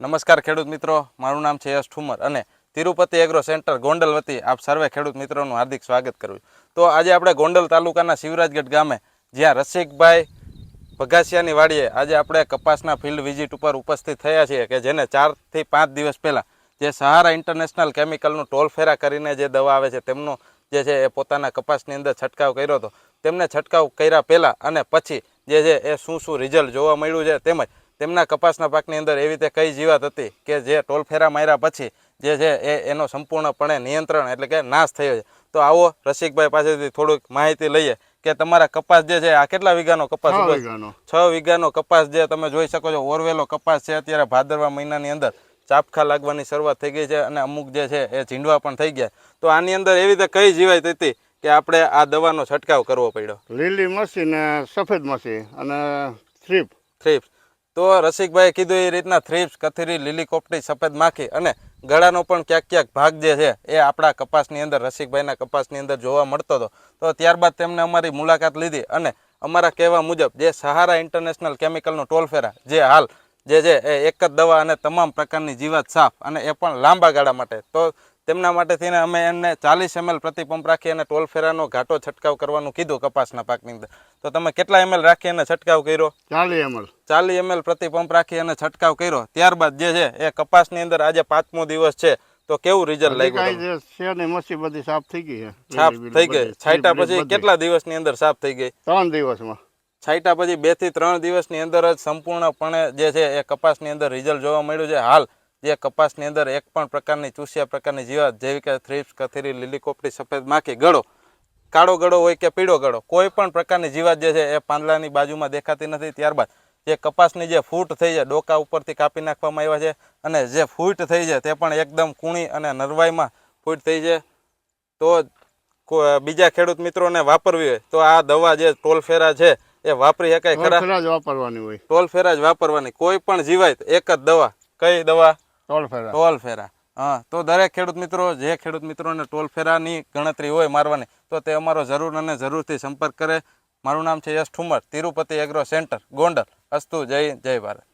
નમસ્કાર ખેડૂત મિત્રો, મારું નામ છે યશ ઠુમર અને તિરુપતિ એગ્રો સેન્ટર ગોંડલ વતી આપ સર્વે ખેડૂત મિત્રોનું હાર્દિક સ્વાગત કરું તો આજે આપણે ગોંડલ તાલુકાના શિવરાજગઢ ગામે જ્યાં રસિકભાઈ ભગાસિયાની વાડીએ આજે આપણે કપાસના ફિલ્ડ વિઝિટ ઉપર ઉપસ્થિત થયા છીએ કે જેને ચારથી પાંચ દિવસ પહેલાં જે સહારા ઇન્ટરનેશનલ કેમિકલનું ટોલ ફેરા કરીને જે દવા આવે છે તેમનો જે છે એ પોતાના કપાસની અંદર છંટકાવ કર્યો હતો. તેમને છંટકાવ કર્યા પહેલાં અને પછી જે છે એ શું શું રિઝલ્ટ જોવા મળ્યું છે તેમજ તેમના કપાસના પાકની અંદર એવી રીતે કઈ જીવાત હતી કે જે ટોલ ફેરા માર્યા પછી જે છે એ એનો સંપૂર્ણપણે નિયંત્રણ એટલે કે નાશ થયો છે. તો આવો રસિકભાઈ પાસેથી થોડુંક માહિતી લઈએ કે તમારા કપાસ જે છે આ કેટલા વીઘાનો કપાસ છ વીઘાનો. કપાસ જે તમે જોઈ શકો છો ઓરવેલો કપાસ છે અત્યારે ભાદરવા મહિનાની અંદર ચાપખા લાગવાની શરૂઆત થઈ ગઈ છે અને અમુક જે છે એ ઝીંડવા પણ થઈ ગયા. તો આની અંદર એવી રીતે કઈ જીવાત હતી કે આપણે આ દવાનો છંટકાવ કરવો પડ્યો? લીલી મસી ને સફેદ મસી અને થ્રીપ. થ્રીપ્સ તો રસિકભાઈએ કીધું એ રીતના થ્રીપ્સ કથરી, લીલી કોપટી, સફેદ માખી અને ગળાનો પણ ક્યાંક ક્યાંક ભાગ જે છે એ આપણા કપાસની અંદર, રસિકભાઈના કપાસની અંદર જોવા મળતો હતો. તો ત્યારબાદ તેમને અમારી મુલાકાત લીધી અને અમારા કહેવા મુજબ જે સહારા ઇન્ટરનેશનલ કેમિકલનો ટોલ ફેરા જે હાલ જે છે એ એક જ દવા અને તમામ પ્રકારની જીવાત સાફ અને એ પણ લાંબા ગાળા માટે. તો તેમના માટે થઈને અમે એમને ચાલીસ એમએલ પ્રતિ પંપ રાખી અને ટોલફેરાનો ઘાટો છંટકાવ કરવાનું કીધું કપાસના પાકની અંદર. તો તમે કેટલા એમએલ રાખી અને છંટકાવ કર્યો? ચાલી એમએલ. ચાલી એમએલ પ્રતિ પંપ રાખી અને છંટકાવ કર્યો. ત્યારબાદ જે છે એ કપાસની અંદર આજે પાંચમો દિવસ છે. તો કેવું રિઝલ્ટ લાગ્યું છે ને મસી બધી સાફ થઈ ગઈ સાફ થઈ ગઈ. છાંટા પછી કેટલા દિવસની અંદર સાફ થઈ ગઈ? ત્રણ દિવસમાં. છાંટા પછી બેથી ત્રણ દિવસની અંદર જ સંપૂર્ણપણે જે છે એ કપાસની અંદર રિઝલ્ટ જોવા મળ્યું છે. હાલ જે કપાસની અંદર એક પણ પ્રકારની ચૂસ્યા પ્રકારની જીવાત જેવી કે થ્રીપ્સ કથીરી લીલી કોપડી સફેદ માખી, ગળો, કાળો ગળો હોય કે પીળો ગળો, કોઈ પણ પ્રકારની જીવાત જે છે એ પાંદડાની બાજુમાં દેખાતી નથી. ત્યારબાદ જે કપાસની જે ફૂટ થઈ છે, ડોકા ઉપરથી કાપી નાખવામાં આવ્યા છે અને જે ફૂટ થઈ છે તે પણ એકદમ કૂણી અને નરવાઈમાં ફૂટ થઈ છે. તો બીજા ખેડૂત મિત્રોને વાપરવી હોય તો આ દવા જે ટોલફેરા છે એ વાપરી શકાય ખરા? જ વાપરવાની હોય. ટોલ ફેરા જ વાપરવાની. કોઈ પણ જીવાય એક જ દવા. કઈ દવા? ટોલ ફેરા. ટોલ ફેરા. હા તો દરેક ખેડૂત મિત્રો જે ખેડૂત મિત્રોને ટોલ ફેરાની ગણતરી હોય મારવાની તો તે અમારો જરૂર અને જરૂરથી સંપર્ક કરે. મારું નામ છે યશ ઠુમર તિરુપતિ એગ્રો સેન્ટર ગોંડલ. અસ્તુ જય જય ભારત.